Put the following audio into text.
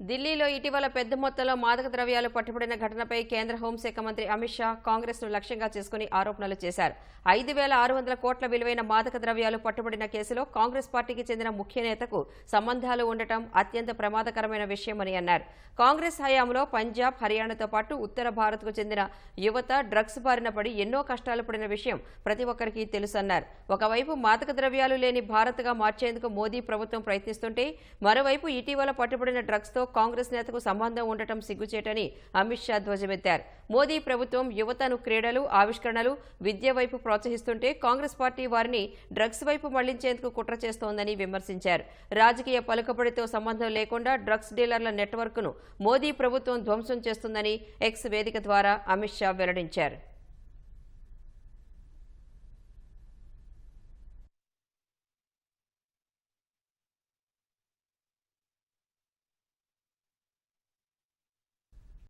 ఢిల్లీలో ఇటీవల పెద్ద మొత్తంలో మాదక ద్రవ్యాలు పట్టుబడిన ఘటనపై కేంద్ర హోంశాఖ మంత్రి అమిత్ షా కాంగ్రెస్ను లక్ష్యంగా చేసుకుని ఆరోపణలు చేశారు. ఐదు వేల ఆరు వందల కోట్ల విలువైన మాదక ద్రవ్యాలు పట్టుబడిన కేసులో కాంగ్రెస్ పార్టీకి చెందిన ముఖ్య నేతకు సంబంధాలు ఉండటం అత్యంత ప్రమాదకరమైన విషయమని అన్నారు. కాంగ్రెస్ హయాంలో పంజాబ్ హర్యానాతో పాటు ఉత్తర భారత్కు చెందిన యువత డ్రగ్స్ బారిన పడి ఎన్నో కష్టాలు పడిన విషయం ప్రతి ఒక్కరికి తెలుసన్నారు. ఒకవైపు మాదక ద్రవ్యాలు లేని భారత్గా మార్చేందుకు మోదీ ప్రభుత్వం ప్రయత్నిస్తుంటే మరోవైపు ఇటీవల పట్టుబడిన డ్రగ్స్తో కాంగ్రెస్ నేతకు సంబంధం ఉండటం సిగ్గుచేటని అమిత్ షా ధ్వజమెత్తారు. మోదీ ప్రభుత్వం యువతను క్రీడలు ఆవిష్కరణలు విద్య వైపు ప్రోత్సహిస్తుంటే కాంగ్రెస్ పార్టీ వారిని డ్రగ్స్ వైపు మళ్ళించేందుకు కుట్ర చేస్తోందని విమర్శించారు. రాజకీయ పలుకబడితో సంబంధం లేకుండా డ్రగ్స్ డీలర్ల నెట్వర్క్ను మోదీ ప్రభుత్వం ధ్వంసం చేస్తుందని ఎక్స్ వేదిక ద్వారా అమిత్ షా వెల్లడించారు.